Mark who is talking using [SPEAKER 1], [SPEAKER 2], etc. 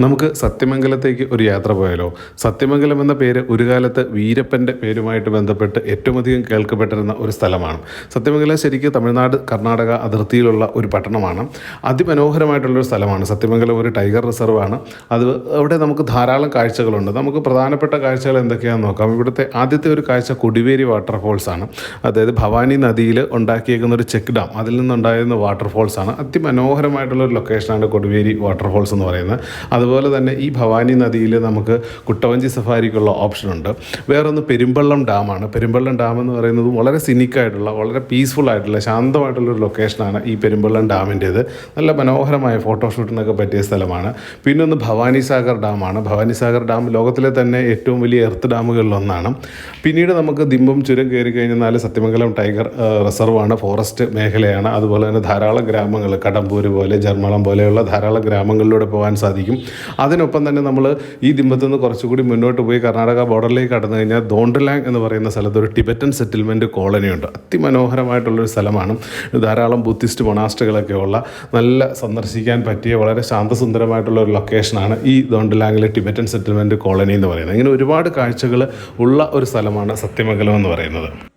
[SPEAKER 1] നമുക്ക് സത്യമംഗലത്തേക്ക് ഒരു യാത്ര പോയാലോ? സത്യമംഗലം എന്ന പേര് ഒരു കാലത്ത് വീരപ്പന്റെ പേരുമായിട്ട് ബന്ധപ്പെട്ട് ഏറ്റവും അധികം കേൾക്കപ്പെട്ടിരുന്ന ഒരു സ്ഥലമാണ്. സത്യമംഗലം ശരിക്കും തമിഴ്നാട് കർണാടക അതിർത്തിയിലുള്ള ഒരു പട്ടണമാണ്. അതിമനോഹരമായിട്ടുള്ളൊരു സ്ഥലമാണ്. സത്യമംഗലം ഒരു ടൈഗർ റിസർവാണ്. അത് അവിടെ നമുക്ക് ധാരാളം കാഴ്ചകളുണ്ട്. നമുക്ക് പ്രധാനപ്പെട്ട കാഴ്ചകൾ എന്തൊക്കെയാണെന്ന് നോക്കാം. ഇവിടുത്തെ ആദ്യത്തെ ഒരു കാഴ്ച കൊടിവേരി വാട്ടർഫോൾസ് ആണ് അതായത് ഭവാനി നദിയിൽ ഉണ്ടാക്കിയേക്കുന്ന ഒരു ചെക്ക് ഡാം. അതിൽ നിന്നുണ്ടായിരുന്ന വാട്ടർഫോൾസ് ആണ് അതിമനോഹരമായിട്ടുള്ള ഒരു ലൊക്കേഷനാണ് കൊടിവേരി വാട്ടർഫോൾസ് എന്ന് പറയുന്നത്. അതുപോലെ തന്നെ ഈ ഭവാനി നദിയിൽ നമുക്ക് കുട്ടവഞ്ചി സഫാരിക്കുള്ള ഓപ്ഷനുണ്ട് വേറൊന്ന് പെരുമ്പള്ളം ഡാമാണ് പെരുമ്പള്ളം ഡാം എന്ന് പറയുന്നത് വളരെ സിനിക്കായിട്ടുള്ള വളരെ പീസ്ഫുൾ ആയിട്ടുള്ള ശാന്തമായിട്ടുള്ളൊരു ലൊക്കേഷനാണ് ഈ പെരുമ്പള്ളം ഡാമിന്റേത് നല്ല മനോഹരമായ ഫോട്ടോഷൂട്ടിനൊക്കെ പറ്റിയ സ്ഥലമാണ്. പിന്നെ ഒന്ന് ഭവാനി സാഗർ ഡാമാണ് ഭവാനി സാഗർ ഡാം ലോകത്തിലെ തന്നെ ഏറ്റവും വലിയ എർത്ത് ഡാമുകളിലൊന്നാണ് പിന്നീട് നമുക്ക് ദിമ്പം ചുരം കയറി കഴിഞ്ഞാൽ സത്യമംഗലം ടൈഗർ റിസർവാണ് ഫോറസ്റ്റ് മേഖലയാണ്. അതുപോലെ തന്നെ ധാരാളം ഗ്രാമങ്ങൾ കടമ്പൂര് പോലെ ജർമ്മളം പോലെയുള്ള ധാരാളം ഗ്രാമങ്ങളിലൂടെ പോകാൻ സാധിക്കും. അതിനൊപ്പം തന്നെ നമ്മൾ ഈ ദിമ്പത്ത് നിന്ന് കുറച്ചുകൂടി മുന്നോട്ട് പോയി കർണാടക ബോർഡറിലേക്ക് കടന്നു കഴിഞ്ഞാൽ ദോണ്ടലാങ് എന്ന് പറയുന്ന സ്ഥലത്ത് ഒരു ടിബറ്റൻ സെറ്റിൽമെന്റ് കോളനിയുണ്ട്. അതിമനോഹരമായിട്ടുള്ളൊരു സ്ഥലമാണ്. ധാരാളം ബുദ്ധിസ്റ്റ് മൊണാസ്റ്റുകളൊക്കെ ഉള്ള നല്ല സന്ദർശിക്കാൻ പറ്റിയ വളരെ ശാന്തസുന്ദരമായിട്ടുള്ള ഒരു ലൊക്കേഷനാണ് ഈ ദോണ്ടലാങ്ങിലെ ടിബറ്റൻ സെറ്റിൽമെന്റ് കോളനി എന്ന് പറയുന്നത്. ഇങ്ങനെ ഒരുപാട് കാഴ്ചകൾ ഉള്ള ഒരു സ്ഥലമാണ് സത്യമംഗലം എന്ന് പറയുന്നത്.